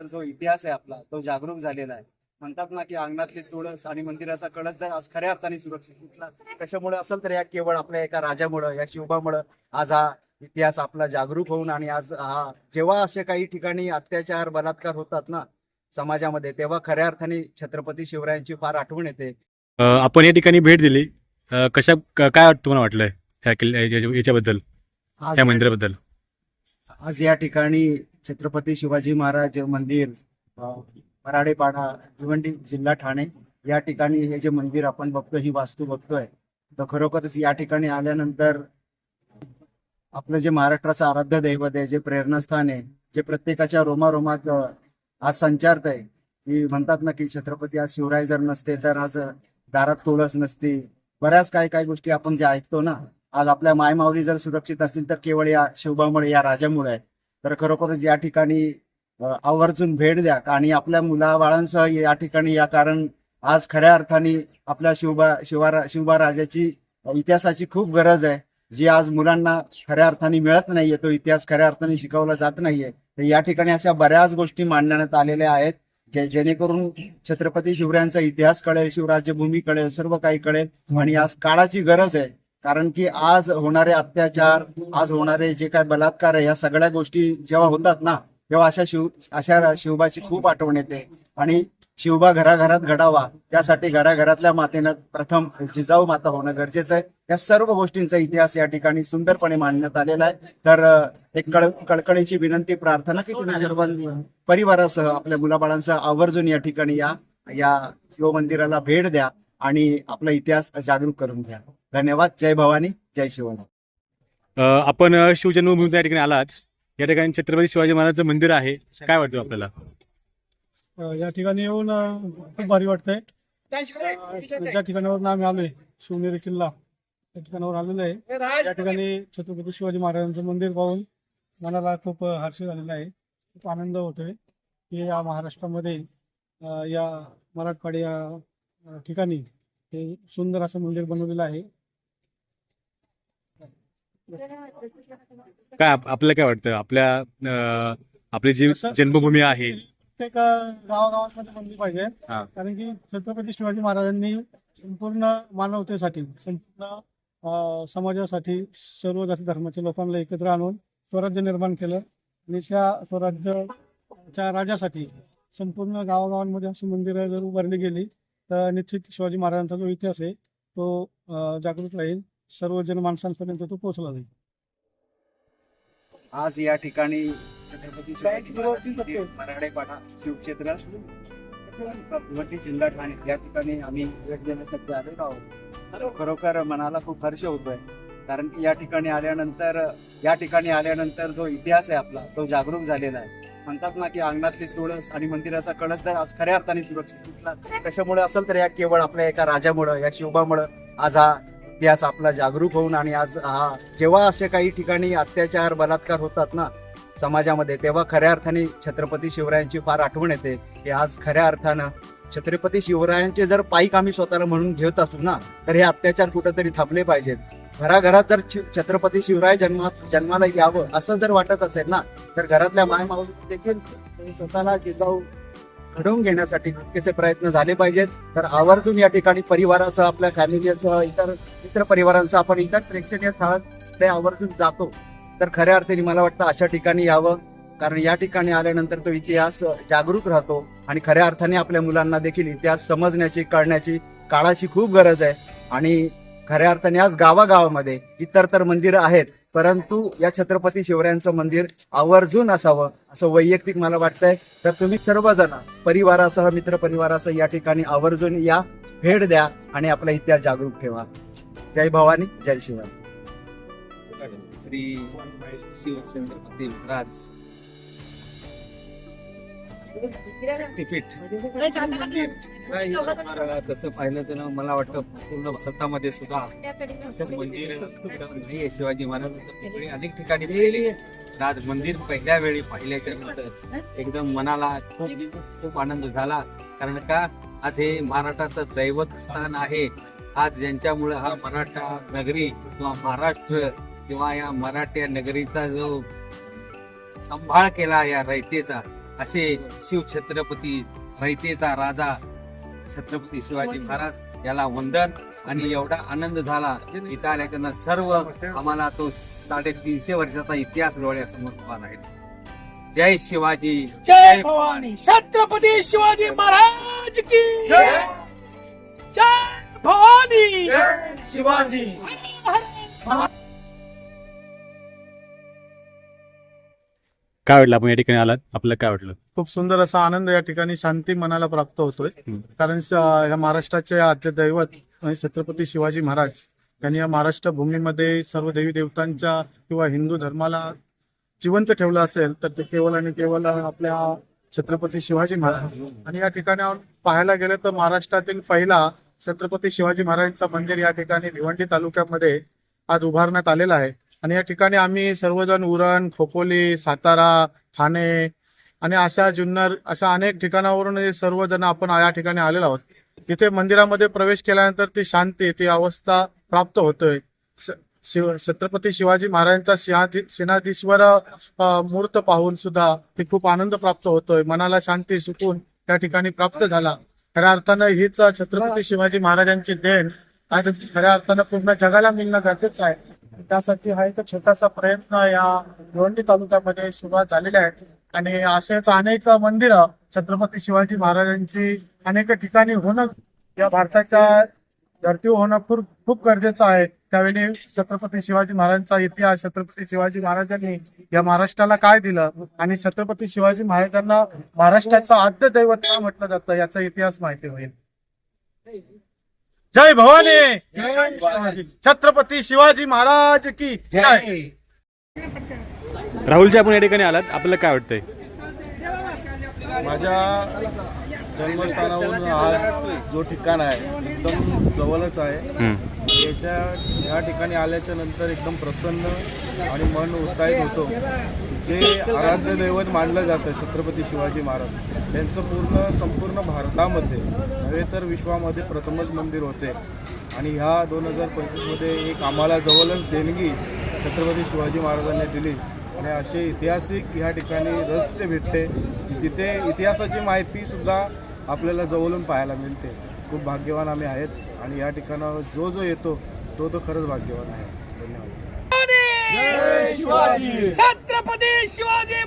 तर जो इतिहास आहे आपला तो जागरूक झालेला आहे. म्हणतात ना की अंगणातली तुळस आणि मंदिराचा कळस जर आज खऱ्या अर्थाने सुरक्षित तुटला कशामुळे असेल तर या केवळ आपल्या एका राजामुळं या शिवबामुळं आज हा इतिहास आपला जागरूक होऊन आणि आज हा जेव्हा असे काही ठिकाणी अत्याचार बलात्कार होतात ना समाजामध्ये तेव्हा खऱ्या अर्थाने छत्रपती शिवरायांची फार आठवण येते. आपण या ठिकाणी भेट दिली. कशा काय तुम्हाला वाटलंय याच्याबद्दल? या मंदिराबद्दल? आज या ठिकाणी छत्रपती शिवाजी महाराज मंदिर मराडेपाडा भिवंडी जिल्हा ठाणे या ठिकाणी हे जे मंदिर आपण बघतोय ही वास्तू बघतोय. तर खरोखरच या ठिकाणी आल्यानंतर आपलं जे महाराष्ट्राचं आराध्य दैवत आहे जे प्रेरणास्थान आहे जे प्रत्येकाच्या रोमारोमात आज संचारत आहे की म्हणतात ना की छत्रपती आज शिवराय जर नसते तर आज दारात तुळस नसती. बऱ्याच काही काही गोष्टी आपण जे ऐकतो ना आज आपल्या मायमावरी जर सुरक्षित असतील तर केवळ या शिवबामुळे या राजामुळे आहे. तर खरोखरच या ठिकाणी आवर्जून भेट द्या. आणि आपल्या मुलाबाळांसह या ठिकाणी या कारण आज खऱ्या अर्थाने आपल्या शिवबा शिवा शिवबा राजाची इतिहासाची खूप गरज आहे. जी आज मुलांना खऱ्या अर्थाने मिळत नाहीये तो इतिहास खऱ्या अर्थाने शिकवला जात नाहीये. तर या ठिकाणी अशा बऱ्याच गोष्टी मांडण्यात आलेल्या आहेत जे जेणेकरून छत्रपती शिवरायांचा इतिहास कळेल शिवराज्यभूमी कळेल सर्व काही कळेल. आणि आज काळाची गरज आहे. कारण की आज होणारे अत्याचार आज होणारे जे काय बलात्कार आहे या सगळ्या गोष्टी जेव्हा होतात ना तेव्हा अशा शिव अशा शिवबाची खूप आठवण येते. आणि शिवबा घराघरात घडावा त्यासाठी घराघरातल्या मातेनं प्रथम जिजाऊ माता होणं गरजेचं आहे. या सर्व गोष्टींचा इतिहास या ठिकाणी सुंदरपणे मांडण्यात आलेला आहे. तर एक कळ कळकळीची विनंती प्रार्थना की तुम्ही सर्वांनी परिवारासह आपल्या मुलाबाळांसह आवर्जून या ठिकाणी या या शिवमंदिराला भेट द्या आणि आपला इतिहास जागरूक करून घ्या. धन्यवाद. जय भवानी. जय अ, आपण शिवजन्मभूमी त्या ठिकाणी आलात. या ठिकाणी छत्रपती शिवाजी महाराजचं मंदिर आहे. काय वाटतं आपल्याला? या ठिकाणी येऊन खूप भारी वाटतंय. ज्या ठिकाणावरून आम्ही आलोय शिवनेरी किल्ला त्या ठिकाणावर आलेलो आहे. या ठिकाणी छत्रपती शिवाजी महाराजांचं मंदिर पाहून मनाला खूप हर्ष झालेला आहे. खूप आनंद होतोय. की या महाराष्ट्रामध्ये या मराठवाडी या ठिकाणी हे सुंदर असं मंदिर बनवलेलं आहे. काय आप- आपल्याला काय वाटतं? आपल्या आपली जी जन्मभूमी आहे. प्रत्येक गावागावांमध्ये बनली पाहिजे. कारण की छत्रपती शिवाजी महाराजांनी संपूर्ण मानवतेसाठी संपूर्ण समाजासाठी सर्व जाती धर्माच्या लोकांना एकत्र आणून स्वराज्य निर्माण केलं. आणि त्या स्वराज्याच्या राजासाठी संपूर्ण गावागावांमध्ये अशी मंदिरं जर उभारली गेली तर निश्चित शिवाजी महाराजांचा जो इतिहास आहे तो जागृत राहील. सर्व जनमानसांपर्यंत तो पोहोचला जाईल. आज या ठिकाणी छत्रपती शिवाजी महाराज मराठेपाडा शिवक्षेत्र जिल्हा ठाणे या ठिकाणी आम्ही भेट देण्यासाठी आलेलो आहोत. खरोखर मनाला खूप हर्ष होतोय. कारण की या ठिकाणी आल्यानंतर या ठिकाणी आल्यानंतर जो इतिहास आहे आपला तो जागरूक झालेला आहे. म्हणतात ना की अंगणातली तुळस आणि मंदिराचा कळस जर आज खऱ्या अर्थाने सुरक्षित कशामुळे असेल तर या केवळ आपल्या एका राजामुळं या शिवबामुळं आज हा इतिहास आपला जागरूक होऊन आणि आज हा जेव्हा असे काही ठिकाणी अत्याचार बलात्कार होतात ना समाजामध्ये तेव्हा खऱ्या अर्थाने छत्रपती शिवरायांची फार आठवण येते. की आज खऱ्या अर्थानं छत्रपती शिवरायांचे जर पाईक आम्ही स्वतःला म्हणून घेत असू ना तर हे अत्याचार कुठंतरी थांबले पाहिजेत. घराघरात जर छत्रपती शिवराय जन्मात जन्माला यावं असं जर वाटत असेल ना तर घरातल्या माय देखील स्वतःला जिजाऊ घडवून घेण्यासाठी तितकेसे प्रयत्न झाले पाहिजेत. तर आवर्जून या ठिकाणी परिवारासह आपल्या फॅमिलीसह इतर मित्र परिवारांसह आपण इतर प्रेक्षणीय स्थळात ते आवर्जून जातो. तर खऱ्या अर्थाने मला वाटतं अशा ठिकाणी यावं. कारण या ठिकाणी आल्यानंतर तो इतिहास जागरूक राहतो आणि खऱ्या अर्थाने आपल्या मुलांना देखील इतिहास समजण्याची कळण्याची काळाची खूप गरज आहे. आणि खऱ्या अर्थाने आज गावागावामध्ये इतर तर मंदिरं आहेत परंतु या छत्रपती शिवरायांचं मंदिर आवर्जून असावं असं वैयक्तिक मला वाटतंय. तर तुम्ही सर्वजण परिवारासह मित्र परिवारासह या ठिकाणी आवर्जून या. भेट द्या आणि आपला इतिहास जागरूक ठेवा. जय भवानी जय शिवाजी. श्री शिवछत्रपती महाराज तसं पाहिलं तर मला वाटतं पूर्ण भारतामध्ये सुद्धा असं मंदिर नाहीये शिवाजी महाराजांचं अनेक ठिकाणी आज मंदिर पहिल्या वेळी पाहिल्याच्या नंतर एकदम मनाला खूप खूप आनंद झाला. कारण का आज हे महाराष्ट्राचं दैवत स्थान आहे. आज ज्यांच्यामुळे हा मराठा नगरी किंवा महाराष्ट्र किंवा या मराठी नगरीचा जो सांभाळ केला या रयतेचा असे शिवछत्रपती रयतेचा राजा छत्रपती शिवाजी महाराज याला वंदन आणि एवढा आनंद झाला इथं आल्याच्यानं सर्व आम्हाला तो साडेतीनशे वर्षाचा इतिहास डोळ्यासमोर उभा राहील. जय शिवाजी. जय भवानी. छत्रपती शिवाजी महाराज की जय. भवानी. शिवाजी. काय वाटलं आपण या ठिकाणी आलात? आपल्याला काय वाटलं? खूप सुंदर असा आनंद या ठिकाणी शांती मनाला प्राप्त होतोय. कारण ह्या महाराष्ट्राचे आद्य दैवत छत्रपती शिवाजी महाराज यांनी या महाराष्ट्र भूमीमध्ये सर्व देवी देवतांच्या किंवा हिंदू धर्माला जिवंत ठेवलं असेल तर ते केवळ आणि केवळ आपल्या छत्रपती शिवाजी महाराज. आणि या ठिकाणी पाहायला गेलं तर महाराष्ट्रातील पहिला छत्रपती शिवाजी महाराजांचा मंदिर या ठिकाणी भिवंडी तालुक्यामध्ये आज उभारण्यात आलेला आहे. आणि या ठिकाणी आम्ही सर्वजण उरण खोपोली सातारा ठाणे आणि अशा जुन्नर अशा अनेक ठिकाणावरून सर्वजण आपण या ठिकाणी आलेलो आहोत. तिथे मंदिरामध्ये प्रवेश केल्यानंतर ती शांती ती अवस्था प्राप्त होतोय. शिव छत्रपती शिवाजी महाराजांचा सिंहाधी सिंहाधीश्वर मूर्त पाहून सुद्धा ते खूप आनंद प्राप्त होतोय. मनाला शांती सुकून त्या ठिकाणी प्राप्त झाला. खऱ्या अर्थानं हीच छत्रपती शिवाजी महाराजांची देण आज खऱ्या अर्थानं पूर्ण जगाला मिळणं गरजेचं आहे. त्यासाठी हा एक छोटासा प्रयत्न या भिवंडी तालुक्यामध्ये सुरुवात झालेला आहे. आणि असेच अनेक मंदिरं छत्रपती शिवाजी महाराजांची अनेक ठिकाणी होणं या भारताच्या धर्तीवर होणं खूप खूप गरजेचं आहे. त्यावेळी छत्रपती शिवाजी महाराजांचा इतिहास छत्रपती शिवाजी महाराजांनी या महाराष्ट्राला काय दिलं? आणि छत्रपती शिवाजी महाराजांना महाराष्ट्राचं आद्य दैवत का म्हटलं जातं? याचा इतिहास माहिती होईल. जय भवानी। छत्रपती शिवाजी महाराज की जय। राहुलजी आपण या ठिकाणी आलात. आपल्याला काय वाटतंय? माझ्या जन्मस्थानावरून हा जो ठिकाण आहे एकदम जवळच आहे. याच्या या ठिकाणी आल्याच्यानंतर एकदम प्रसन्न आणि मन उत्साहित होतो. जे आराध्य दैवत मानलं जातं छत्रपती शिवाजी महाराज त्यांचं पूर्ण संपूर्ण भारतामध्ये नव्हे तर विश्वामध्ये प्रथमच मंदिर होते. आणि ह्या दोन हजार पंचवीसमध्ये एक आम्हाला जवळच देणगी छत्रपती शिवाजी महाराजांनी दिली. आणि असे ऐतिहासिक ह्या ठिकाणी रहस्य भेटते जिथे इतिहासाची माहितीसुद्धा आपल्याला जवळून पाहायला मिळते. खूप भाग्यवान आम्ही आहेत आणि या ठिकाणावर जो जो येतो तो तो खरंच भाग्यवान आहे. धन्यवाद. शिवाजी! छत्रपती शिवाजी!